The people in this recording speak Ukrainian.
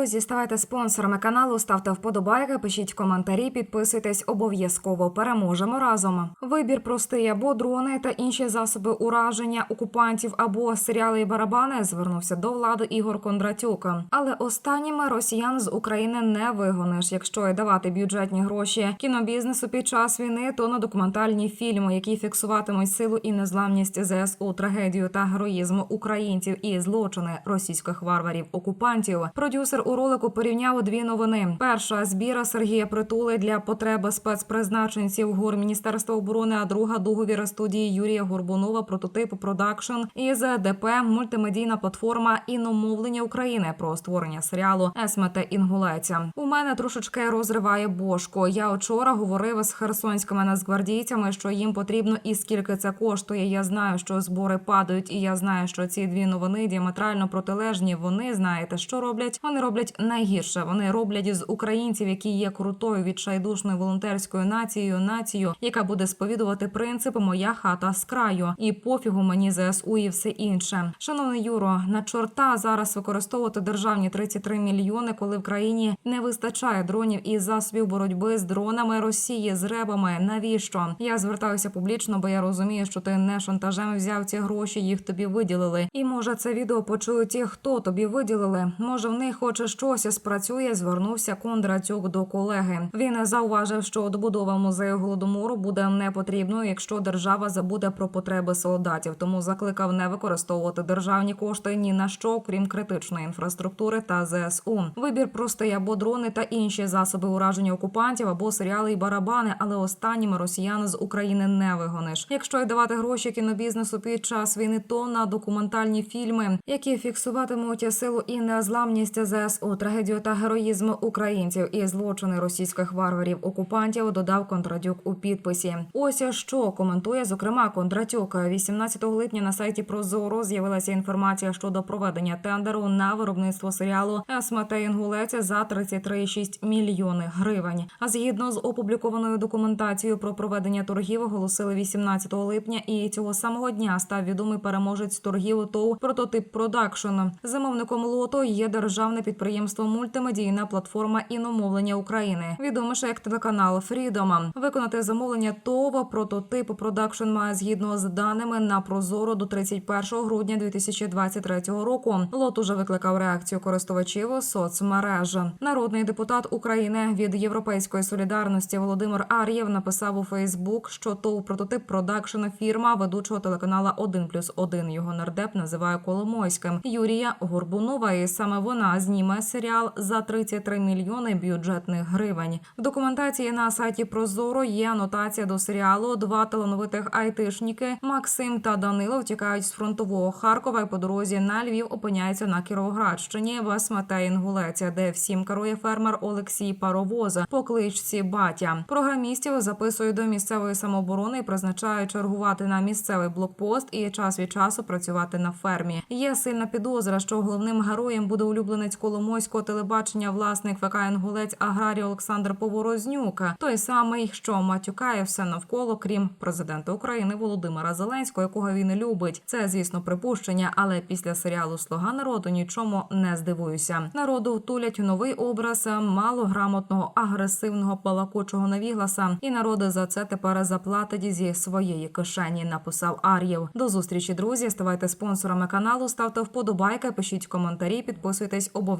Друзі, ставайте спонсорами каналу, ставте вподобайки, пишіть коментарі, підписуйтесь обов'язково. Переможемо разом. Вибір простий або дрони та інші засоби ураження окупантів або серіали і барабани звернувся до влади Ігор Кондратюк. Але останніми росіян з України не вигониш. Якщо й давати бюджетні гроші кінобізнесу під час війни, то на документальні фільми, які фіксуватимуть силу і незламність ЗСУ, трагедію та героїзм українців і злочини російських варварів окупантів. Продюсер у ролику порівняв дві новини: перша збіра Сергія Притули для потреби спецпризначенців ГУР Міністерства оборони, а друга договір студії Юрія Горбунова прототип продакшн із ДП мультимедійна платформа іномовлення України про створення серіалу Есмете Інгулеця. У мене трошечки розриває бошко. Я вчора говорив з херсонськими нацгвардійцями, що їм потрібно і скільки це коштує. Я знаю, що збори падають, і я знаю, що ці дві новини діаметрально протилежні. Вони знаєте, що роблять? Вони роблять найгірше. Вони роблять з українців, які є крутою відчайдушною волонтерською нацією, нацією, яка буде сповідувати принцип Моя хата з краю і пофігу мені ЗСУ і все інше. Шановний Юро, на чорта зараз використовувати державні 33 мільйони, коли в країні не вистачає дронів і засобів боротьби з дронами Росії з ребами. Навіщо я звертаюся публічно, бо я розумію, що ти не шантажем взяв ці гроші, їх тобі виділили. І може це відео почують ті, хто тобі виділили. Може, в них хоче щось спрацює. Звернувся Кондратюк до колеги. Він зауважив, що добудова музею голодомору буде не потрібною, якщо держава забуде про потреби солдатів. Тому закликав не використовувати державні кошти ні на що, крім критичної інфраструктури та ЗСУ. Вибір простий або дрони та інші засоби ураження окупантів, або серіали і барабани, але останніми росіян з України не вигониш. Якщо й давати гроші кінобізнесу під час війни, то на документальні фільми, які фіксуватимуть силу і незламність ЗСУ, трагедію та героїзм українців і злочини російських варварів окупантів, додав Кондратюк у підписі. Ось що коментує зокрема Кондратюк. 18 липня на сайті Прозоро з'явилася інформація щодо проведення тендеру на виробництво серіалу «Есмете Інгулець» за 33,6 мільйони гривень. А згідно з опублікованою документацією про проведення торгів, оголосили 18 липня, і цього самого дня став відомий переможець торгів ТОВ Прототип Продакшн. Замовником лоту є державне підприємство Мультимедійна платформа іномовлення України, відоміше як телеканал Фрідома. Виконати замовлення ТОВ Прототип Продакшн має згідно з даними на Прозоро до 31 грудня 2023 року. Лот уже викликав реакцію користувачів соцмереж. Народний депутат України від Європейської солідарності Володимир Ар'єв написав у Фейсбук, що ТОВ Прототип Продакшн фірма ведучого телеканала 1 плюс 1 його нардеп називає Коломойським Юрія Горбунова. І саме вона зніме серіал за 33 мільйони бюджетних гривень. В документації на сайті Прозоро є анотація до серіалу. Два талановитих айтишніки Максим та Данило втікають з фронтового Харкова і по дорозі на Львів опиняються на Кіровоградщині в Есмете Інгулеця, де всім керує фермер Олексій Паровоз по кличці Батя. Програмістів записують до місцевої самооборони і призначають чергувати на місцевий блокпост і час від часу працювати на фермі. Є сильна підозра, що головним героєм буде улюбленець Коломойського телебачення, власник ФК «Інгулець» аграрій Олександр Поворознюк, той самий, що матюкає все навколо, крім президента України Володимира Зеленського, якого він любить. Це, звісно, припущення, але після серіалу Слуга народу нічому не здивуюся. Народу втулять новий образ малограмотного, агресивного палакучого навігласа, і народи за це тепер заплатить зі своєї кишені. Написав Ар'єв. До зустрічі, друзі. Ставайте спонсорами каналу, ставте вподобайки, пишіть коментарі, підписуйтесь